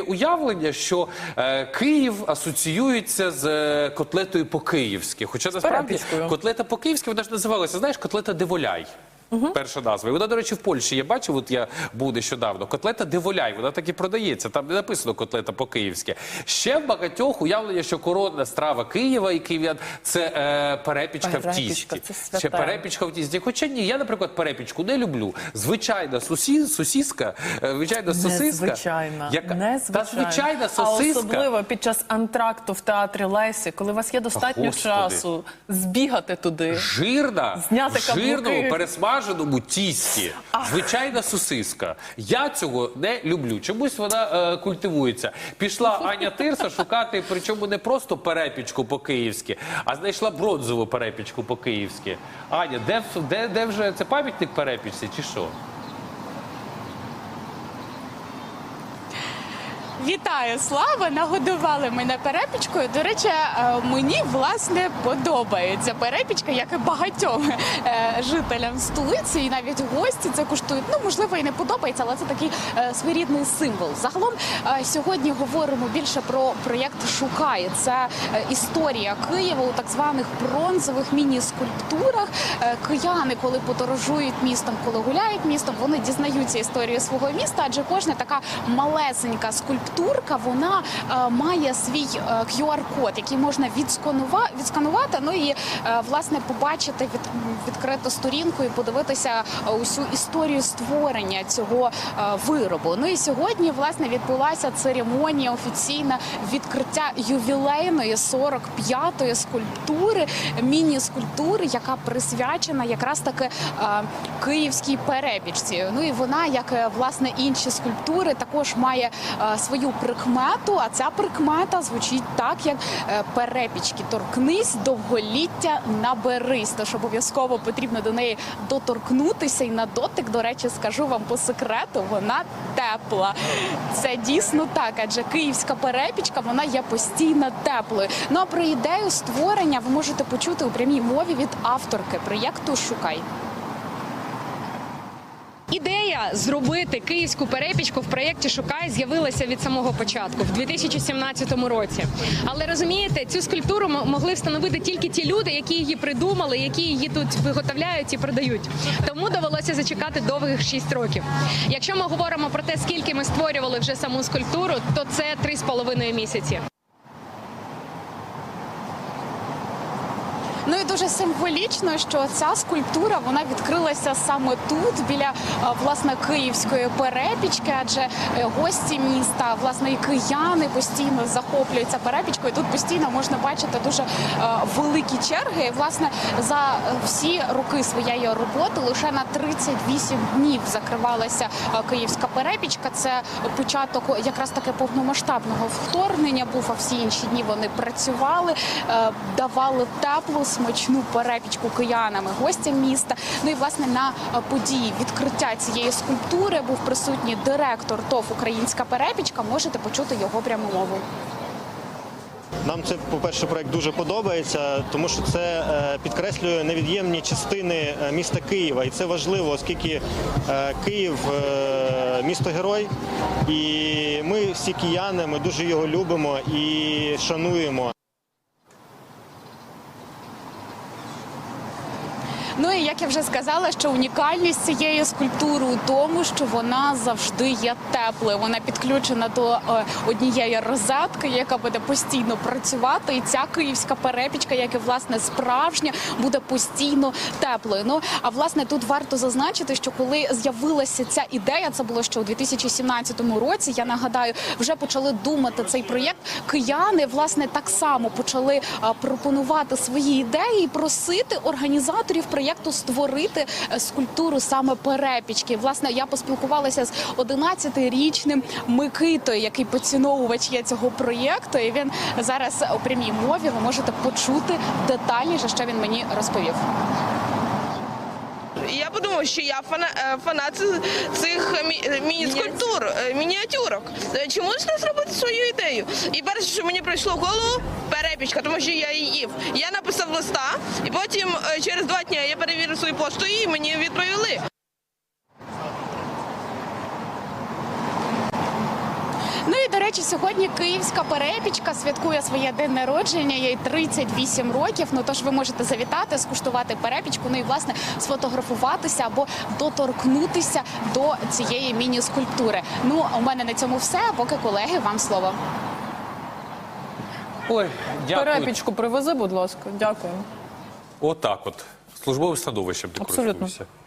Уявлення, що е, Київ асоціюється з е, котлетою по-київськи. Хоча насправді котлета по-київськи вона ж називалася, знаєш, котлета диволяй. Перша назва. І вона, до речі, в Польщі я бачив, от я був нещодавно. Котлета диволяй, вона так і продається. Там не написано котлета по-київськи. Ще в багатьох уявлення, що коронна страва Києва і київ'ян це е, перепічка, в Перепічка, тісті. це. Ще перепічка в тісті. Хоча ні, я, наприклад, перепічку не люблю. Звичайна сусі, сусіска, е, звичайна сосиска. Незвичайна. Яка... Незвичайна. Та звичайна А особливо під час антракту в театрі Лесі, коли у вас є достатньо Господи. часу збігати туди. Жирна, Зняти в каблуки. Жирному тісті. Звичайна сосиска. Я цього не люблю. Чомусь вона е, культивується. Пішла Аня Тирса шукати, причому не просто перепічку по-київськи, а знайшла бронзову перепічку по-київськи. Аня, де, де, де вже це пам'ятник перепічці чи що? Вітаю, Слава! Нагодували мене перепічкою. До речі, е, мені власне подобається перепічка, як і багатьом е, жителям столиці, і навіть гості це куштують. Ну можливо, і не подобається, але це такий е, своєрідний символ. Загалом сьогодні говоримо більше про проєкт Шукай. Це історія Києва у так званих бронзових міні-скульптурах. Кияни, коли подорожують містом, коли гуляють містом, вони дізнаються історію свого міста, адже кожна така малесенька скульптурка вона е, має свій е, QR-код, який можна відсканува- відсканувати. Ну і е, власне побачити від відкриту сторінку і подивитися усю історію створення цього виробу. Ну і сьогодні власне відбулася церемонія офіційна відкриття ювілейної 45-ї скульптури, міні-скульптури, яка присвячена якраз таки київській перепічці. Ну і вона, як власне інші скульптури, також має е, свою прикмету. А ця прикмета звучить так, як е, перепічки. Торкнись, довголіття наберись. Тож обов'язково потрібно до неї доторкнутися. І на дотик, до речі, скажу вам по секрету, вона тепла. Це дійсно так, адже київська перепічка вона є постійно теплою. Ну а про ідею створення ви можете почути у прямій мові від авторки проєкту Шукай. Ідея зробити київську перепічку в проєкті Шукай з'явилася від самого початку в 2017 році. Але розумієте, цю скульптуру могли встановити тільки ті люди, які її придумали, які її тут виготовляють і продають. Тому довелося зачекати довгих 6 років. Якщо ми говоримо про те, скільки ми створювали вже саму скульптуру, то це 3,5 місяці. Ну і дуже символічно, що ця скульптура вона відкрилася саме тут, біля е, власне київської перепічки, адже е, гості міста, власне, і кияни постійно захоплюються перепічкою. Тут постійно можна бачити дуже е, великі черги. І, власне, за всі роки своєї роботи лише на 38 днів закривалася київська перепічка. Це початок якраз таки повномасштабного вторгнення був, а всі інші дні вони працювали, давали теплу, смачну перепічку киянам, і гостям міста. Ну і власне на е, події відкриття цієї скульптури був присутній директор ТОВ Українська перепічка. Можете почути його пряму мову. Нам це, по-перше, проект дуже подобається, тому що це е, підкреслює невід'ємні частини е, міста Києва. І це важливо, оскільки Київ місто герой, і ми всі кияни, ми дуже його любимо і шануємо. Ну і як я вже сказала, що унікальність цієї скульптури у тому, що вона завжди є теплою. Вона підключена до е, однієї розетки, яка буде постійно працювати. І ця київська перепічка, як і власне справжня, буде постійно теплою. Ну а власне тут варто зазначити, що коли з'явилася ця ідея, це було ще у 2017 році. Я нагадаю, вже почали думати цей проєкт. Кияни власне так само почали пропонувати свої ідеї і просити організаторів проєкту створити е, скульптуру саме перепічки. Власне, я поспілкувалася з 11-річним Микитою, який поціновувач є цього проєкту. І він зараз у прямій мові ви можете почути детальніше, що він мені розповів. Я подумав, що я фана, е, фанат цих міні-скульптур, е, мініатюрок. Чи Чому ж не зробити свою ідею? І перше, що мені прийшло в голову, перепічка, тому що я її їв. Я написав листа, і потім е, через два дні я перевірив свою пошту і мені відповіли. Ну і до речі. сьогодні київська перепічка святкує своє день народження. Їй 38 років. Ну тож ви можете завітати, скуштувати перепічку, ну і власне сфотографуватися або доторкнутися до цієї міні-скульптури. Ну у мене на цьому все. Поки колеги, вам слово. Ой, дякую. Перепічку привези, будь ласка. Дякую. Отак от. Службовим становищем ти Абсолютно. користуєшся.